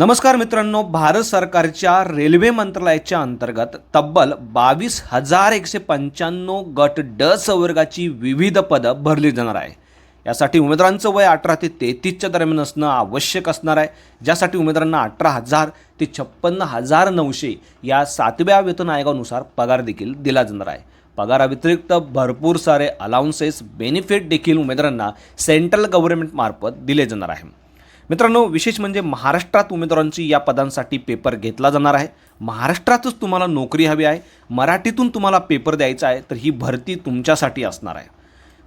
नमस्कार मित्रांनो भारत सरकारच्या रेल्वे मंत्रालयाच्या अंतर्गत तब्बल बावीस हजार एकशे पंच्याण्णव गट ड संवर्गाची विविध पदं भरली जाणार आहे. यासाठी उमेदवारांचं वय अठरा ते तेहतीसच्या दरम्यान असणं आवश्यक असणार आहे. ज्यासाठी उमेदवारांना अठरा हजार ते छप्पन्न हजार नऊशे या सातव्या वेतन आयोगानुसार पगार देखील दिला जाणार आहे. पगाराव्यतिरिक्त भरपूर सारे अलाउन्सेस बेनिफिट देखील उमेदवारांना सेंट्रल गव्हर्नमेंटमार्फत दिले जाणार आहे. मित्रांनो विशेष म्हणजे महाराष्ट्रात उमेदवारांची या पदांसाठी पेपर घेतला जाणार आहे. महाराष्ट्रातच तुम्हाला नोकरी हवी आहे. मराठीतून तुम्हाला पेपर द्यायचा आहे तर ही भरती तुमच्यासाठी असणार आहे.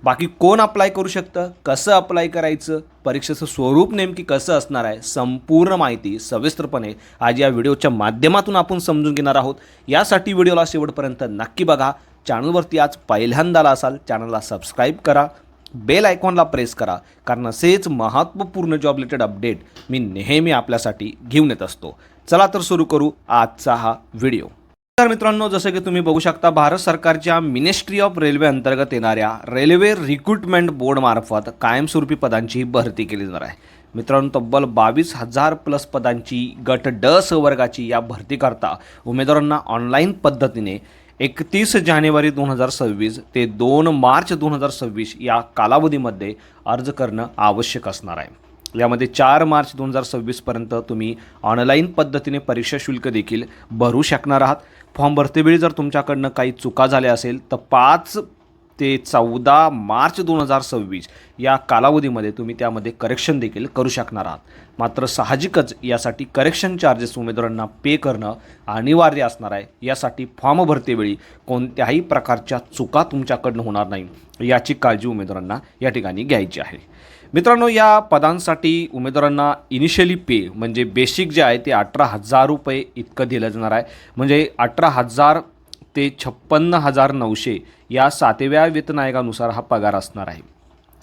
बाकी कोण अप्लाय करू शकतं कसं अप्लाय करायचं परीक्षेचं स्वरूप नेमकी कसं असणार आहे संपूर्ण माहिती सविस्तरपणे आज या व्हिडिओच्या माध्यमातून आपण समजून घेणार आहोत. यासाठी व्हिडिओला शेवटपर्यंत नक्की बघा. चॅनलवरती आज पहिल्यांदा आला असाल चॅनलला सबस्क्राईब करा. बेल आयकॉनला प्रेस करा कारण असेच महत्त्वपूर्ण जॉब रिलेटेड अपडेट मी नेहमी आपल्यासाठी घेऊन येत असतो. चला तर सुरू करू आजचा हा व्हिडिओ तर मित्रांनो जसं की तुम्ही बघू शकता भारत सरकारच्या मिनिस्ट्री ऑफ रेल्वे अंतर्गत येणाऱ्या रेल्वे रिक्रुटमेंट बोर्डमार्फत कायमस्वरूपी पदांची भरती केली जाणार आहे. मित्रांनो तब्बल बावीस हजार प्लस पदांची गट ड वर्गाची या भरतीकरता उमेदवारांना ऑनलाईन पद्धतीने एकतीस जानेवारी दोन हजार सव्वीस ते दोन मार्च दोन हजार सव्वीस या कालावधीमध्ये अर्ज करणं आवश्यक असणार आहे. यामध्ये चार मार्च दोन हजार सव्वीसपर्यंत तुम्ही ऑनलाईन पद्धतीने परीक्षा शुल्क देखील भरू शकणार आहात. फॉर्म भरतेवेळी जर तुमच्याकडनं काही चुका झाल्या असेल तर पाच ते चौदा मार्च दोन हजार सव्वीस या कालावधीमध्ये तुम्ही त्यामध्ये करेक्शन देखील करू शकणार आहात. मात्र साहजिकच यासाठी करेक्शन चार्जेस उमेदवारांना पे करणं अनिवार्य असणार आहे. यासाठी फॉर्म भरतेवेळी कोणत्याही प्रकारच्या चुका तुमच्याकडनं होणार नाही याची काळजी उमेदवारांना या ठिकाणी घ्यायची आहे. मित्रांनो या पदांसाठी उमेदवारांना इनिशियली पे म्हणजे बेसिक जे आहे ते अठरा हजार रुपये इतकं दिलं जाणार आहे. म्हणजे अठरा हजार ते छप्पन्न हजार नऊशे या सातव्या वेतनायकानुसार हा पगार असणार आहे.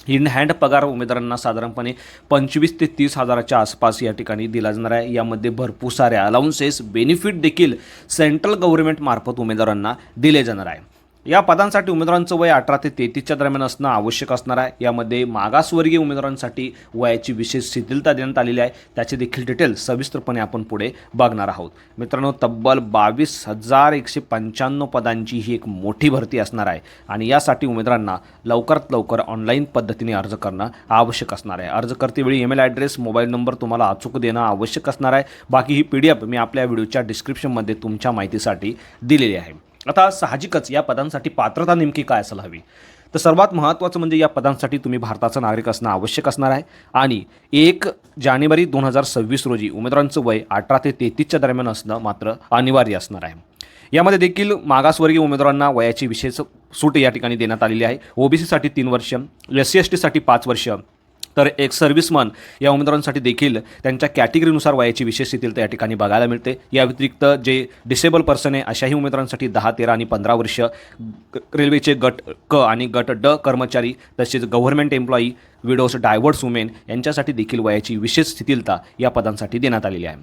इन हँड पगार उमेदवारांना साधारणपणे पंचवीस ते तीस हजाराच्या आसपास या ठिकाणी दिला जाणार आहे. यामध्ये भरपूर साऱ्या अलाउन्सेस बेनिफिट देखील सेंट्रल गव्हर्नमेंटमार्फत उमेदवारांना दिले जाणार आहे. या पदांसाठी उमेदवारांचं वय अठरा ते तेहतीसच्या दरम्यान असणं आवश्यक असणार आहे. यामध्ये मागासवर्गीय उमेदवारांसाठी वयाची विशेष शिथिलता देण्यात आलेली आहे. त्याचे देखील डिटेल सविस्तरपणे आपण पुढे बघणार आहोत. मित्रांनो तब्बल बावीस हजार एकशे पंच्याण्णव पदांची ही एक मोठी भरती असणार आहे आणि यासाठी उमेदवारांना लवकरात लवकर ऑनलाईन पद्धतीने अर्ज करणं आवश्यक असणार आहे. अर्ज करतेवेळी ईमेल ॲड्रेस मोबाईल नंबर तुम्हाला अचूक देणं आवश्यक असणार आहे. बाकी ही पी डी एफ मी आपल्या व्हिडिओच्या डिस्क्रिप्शनमध्ये तुमच्या माहितीसाठी दिलेली आहे. आता साहजिकच या पदांसाठी पात्रता नेमकी काय असायला हवी? तर सर्वात महत्त्वाचं म्हणजे या पदांसाठी तुम्ही भारताचा नागरिक असणं आवश्यक असणार आहे. आणि एक जानेवारी दोन हजार सव्वीस रोजी उमेदवारांचं वय अठरा ते तेहतीसच्या दरम्यान असणं मात्र अनिवार्य असणार आहे. यामध्ये देखील मागासवर्गीय उमेदवारांना वयाची विशेष सूट या ठिकाणी देण्यात आलेली आहे. ओबीसीसाठी तीन वर्ष एस सी एस टीसाठी पाच वर्ष तर एक सर्व्हिसमन या उमेदवारांसाठी देखील त्यांच्या कॅटेगरीनुसार वयाची विशेष शिथिलता या ठिकाणी बघायला मिळते. या व्यतिरिक्त जे डिसेबल पर्सन आहे अशाही उमेदवारांसाठी दहा तेरा आणि पंधरा वर्ष रेल्वेचे गट क आणि गट ड कर्मचारी तसेच government employee widows divorce women यांच्यासाठी देखील वयाची विशेष स्थितीलता या पदांसाठी देण्यात आलेली आहे.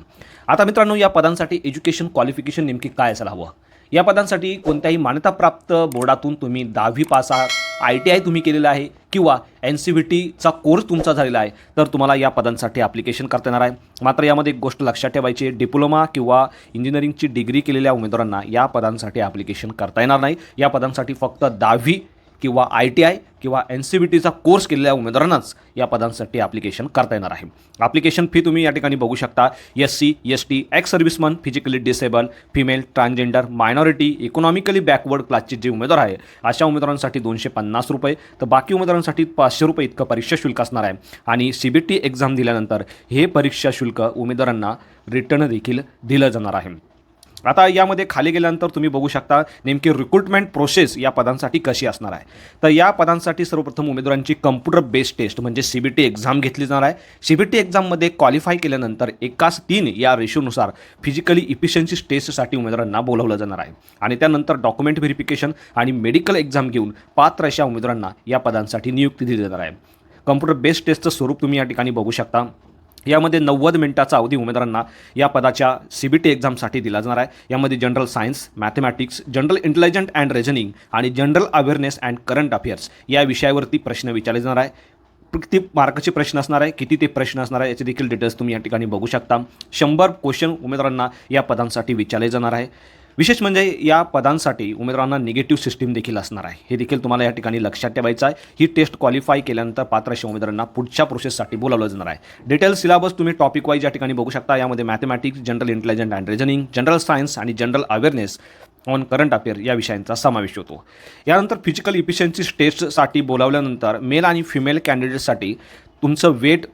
आता मित्रांनो या पदांसाठी एज्युकेशन क्वालिफिकेशन नेमकी काय असायला हवं? या पदांसाठी कोणत्याही मान्यताप्राप्त बोर्डातून तुम्ही दहावी पास आहात आय टी आय तुम्ही केलेलं आहे किंवा एन सी व्ही टीचा कोर्स तुमचा झालेला आहे तर तुम्हाला या पदांसाठी ॲप्लिकेशन करता येणार आहे. मात्र यामध्ये एक गोष्ट लक्षात ठेवायची आहे डिप्लोमा किंवा इंजिनिअरिंगची डिग्री केलेल्या उमेदवारांना या पदांसाठी ॲप्लिकेशन करता येणार नाही. या पदांसाठी फक्त दहावी किंवा आय टी आय किंवा एन सी बी टीचा कोर्स केलेल्या उमेदवारांनाच या पदांसाठी ॲप्लिकेशन करता येणार आहे. ॲप्लिकेशन फी तुम्ही या ठिकाणी बघू शकता. S C S T ex serviceman physically disable female transgender minority economically backward क्लासचे जे उमेदवार आहे अशा उमेदवारांसाठी दोनशे पन्नास रुपये तर बाकी उमेदवारांसाठी पाचशे रुपये इतकं परीक्षा शुल्क असणार आहे. आणि सी बी टी एक्झाम दिल्यानंतर हे परीक्षा शुल्क उमेदवारांना रिटर्न देखील दिलं जाणार आहे. आता यामध्ये खाली गेल्यानंतर तुम्ही बघू शकता नेमकी रिक्रुटमेंट प्रोसेस या पदांसाठी कशी असणार आहे. तर या पदांसाठी सर्वप्रथम उमेदवारांची कम्प्युटर बेस्ड टेस्ट म्हणजे सी बी टी एक्झाम घेतली जाणार आहे. सी बी टी एक्झाममध्ये क्वालिफाय केल्यानंतर एकाच तीन या रेशोनुसार फिजिकली इफिशियन्सी टेस्टसाठी उमेदवारांना बोलवलं जाणार आहे. आणि त्यानंतर डॉक्युमेंट व्हेरिफिकेशन आणि मेडिकल एक्झाम घेऊन पात्र अशा उमेदवारांना या पदांसाठी नियुक्ती दिली जाणार आहे. कम्प्युटर बेस्ड टेस्टचं स्वरूप तुम्ही या ठिकाणी बघू शकता. यामध्ये नव्वद मिनिटाचा अवधी उमेदवारांना या पदाच्या सी बी टी एक्झामसाठी दिला जाणार आहे. यामध्ये general science mathematics general intelligent and reasoning आणि general awareness and current affairs या विषयावरती प्रश्न विचारले जाणार आहे. किती मार्काचे प्रश्न असणार आहे? किती ते प्रश्न असणार आहे? याचे देखील डिटेल्स तुम्ही या ठिकाणी बघू शकता. शंभर क्वेश्चन उमेदवारांना या पदांसाठी विचारले जाणार आहे. विशेष म्हणजे या पदांसाठी उमेदवारांना निगेटिव्ह सिस्टीम देखील असणार आहे. हे देखील तुम्हाला या ठिकाणी लक्षात ठेवायचं आहे. ही टेस्ट क्वालिफाय केल्यानंतर पात्र अशा उमेदवारांना पुढच्या प्रोसेससाठी बोलावलं जाणार आहे. डिटेल सिलेबस तुम्ही टॉपिक वाईज या ठिकाणी बघू शकता. यामध्ये mathematics general intelligent and reasoning general science आणि general awareness on current affair या विषयांचा समावेश होतो. यानंतर फिजिकल इफिशियन्सी टेस्टसाठी बोलावल्यानंतर मेल आणि फिमेल कॅन्डिडेटसाठी तुमचं वेट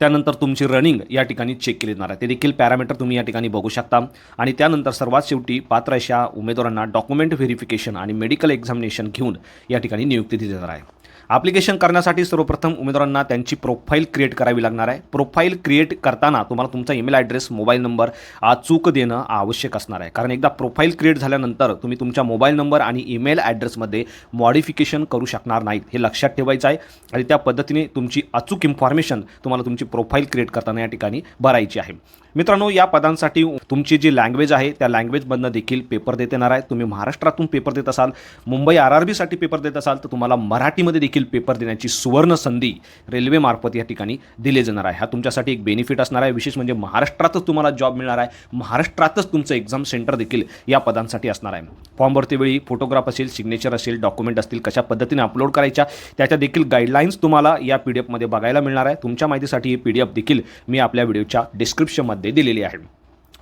त्यानंतर तुमची रनिंग या ठिकाणी चेक केली जाणार आहे. ते देखील पॅरामीटर तुम्ही या ठिकाणी बघू शकता. आणि त्यानंतर सर्वात शेवटी पात्र अशा उमेदवारांना डॉक्युमेंट व्हेरिफिकेशन आणि मेडिकल एक्झामिनेशन घेऊन या ठिकाणी नियुक्ती दिली जाणार आहे. ॲप्लिकेशन करण्यासाठी सर्वप्रथम उमेदवारांना त्यांची प्रोफाईल क्रिएट करावी लागणार आहे. प्रोफाईल क्रिएट करताना तुम्हाला तुमचा ईमेल ॲड्रेस मोबाईल नंबर अचूक देणं आवश्यक असणार आहे. कारण एकदा प्रोफाईल क्रिएट झाल्यानंतर तुम्ही तुमच्या मोबाईल नंबर आणि ईमेल ॲड्रेसमध्ये मॉडिफिकेशन करू शकणार नाहीत. हे लक्षात ठेवायचं आहे आणि त्या पद्धतीने तुमची अचूक इन्फॉर्मेशन तुम्हाला तुमची प्रोफाईल क्रिएट करताना या ठिकाणी भरायची आहे. मित्रांनो या पदांसाठी तुमची जी लँग्वेज आहे त्या लँग्वेजमधनं देखील पेपर देत येणार आहे. तुम्ही महाराष्ट्रातून पेपर देत असाल मुंबई आर आर बीसाठी पेपर देत असाल तर तुम्हाला मराठीमध्ये देखील देखील पेपर देण्याची सुवर्ण संधी रेल्वेमार्फत या ठिकाणी दिली जाणार आहे. हा तुमच्यासाठी एक बेनिफिट असणार आहे. विशेष म्हणजे महाराष्ट्रातच तुम्हाला जॉब मिळणार आहे. महाराष्ट्रातच तुमचं एक्झाम सेंटर देखील या पदांसाठी असणार आहे. फॉर्म भरतेवेळी फोटोग्राफ असेल सिग्नेचर असेल डॉक्युमेंट असतील कशा पद्धतीने अपलोड करायच्या त्याच्या देखील गाईडलाईन्स तुम्हाला या पी डी एफमध्ये बघायला मिळणार आहे. तुमच्या माहितीसाठी ही पी डी एफ देखील मी आपल्या व्हिडिओच्या डिस्क्रिप्शनमध्ये दिलेली आहे.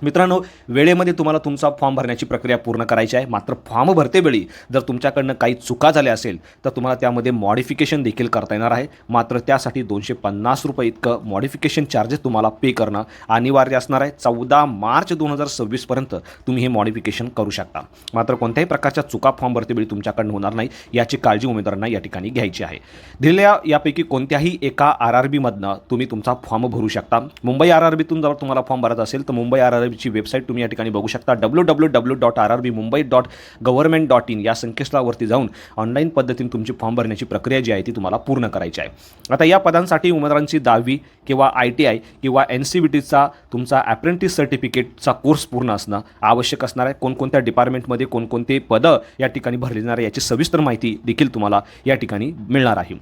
मित्रांनो वेळेमध्ये तुम्हाला तुमचा फॉर्म भरण्याची प्रक्रिया पूर्ण करायची आहे. मात्र फॉर्म भरतेवेळी जर तुमच्याकडनं काही चुका झाल्या असेल तर तुम्हाला त्यामध्ये मॉडिफिकेशन देखील करता येणार आहे. मात्र त्यासाठी दोनशे पन्नास रुपये इतकं मॉडिफिकेशन चार्जेस तुम्हाला पे करणं अनिवार्य असणार आहे. चौदा मार्च दोन हजार सव्वीसपर्यंत तुम्ही हे मॉडिफिकेशन करू शकता. मात्र कोणत्याही प्रकारच्या चुका फॉर्म भरतेवेळी तुमच्याकडनं होणार नाही याची काळजी उमेदवारांना या ठिकाणी घ्यायची आहे. दिलेल्या यापैकी कोणत्याही एका आर आर बीमधनं तुम्ही तुमचा फॉर्म भरू शकता. मुंबई आर आर बीतून जर तुम्हाला फॉर्म भरत असेल तर मुंबई आर आर बीची वेबसाईट तुम्ही या ठिकाणी बघू शकता. W W W dot R R B Mumbai dot government dot in या संकेतस्थळावरती जाऊन ऑनलाईन पद्धतीने तुमची फॉर्म भरण्याची प्रक्रिया जी आहे ती तुम्हाला पूर्ण करायची आहे. आता या पदांसाठी उमेदवारांची दहावी किंवा आय टी आय किंवा एन सी बी टीचा तुमचा ॲप्रेंटिस सर्टिफिकेटचा कोर्स पूर्ण असणं आवश्यक असणार आहे. कोणकोणत्या डिपार्टमेंटमध्ये कोणकोणते पदं या ठिकाणी भरली जाणार आहे याची सविस्तर माहिती देखील तुम्हाला या ठिकाणी मिळणार आहे.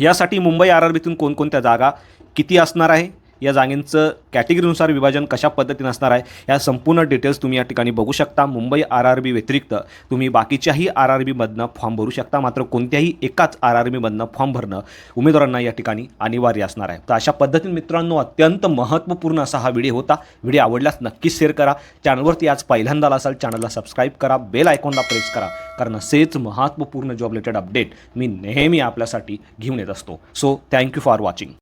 यासाठी मुंबई आर आर बीतून कोणकोणत्या जागा किती असणार आहे? या जागेंचं कॅटेगरीनुसार विभाजन कशा पद्धतीनं असणार आहे या संपूर्ण डिटेल्स तुम्ही या ठिकाणी बघू शकता. मुंबई आर आर बी व्यतिरिक्त तुम्ही बाकीच्याही आर आर बीमधनं फॉर्म भरू शकता. मात्र कोणत्याही एकाच आर आर बीमधनं फॉर्म भरणं उमेदवारांना या ठिकाणी अनिवार्य असणार आहे. तर अशा पद्धतीने मित्रांनो अत्यंत महत्त्वपूर्ण असा हा व्हिडिओ होता. व्हिडिओ आवडल्यास नक्कीच शेअर करा. चॅनलवरती आज पहिल्यांदा आला असाल चॅनलला सबस्क्राईब करा. बेल आयकॉनला प्रेस करा. कारण असेच महत्त्वपूर्ण जॉब रिलेटेड अपडेट मी नेहमी आपल्यासाठी घेऊन येत असतो. So thank you for watching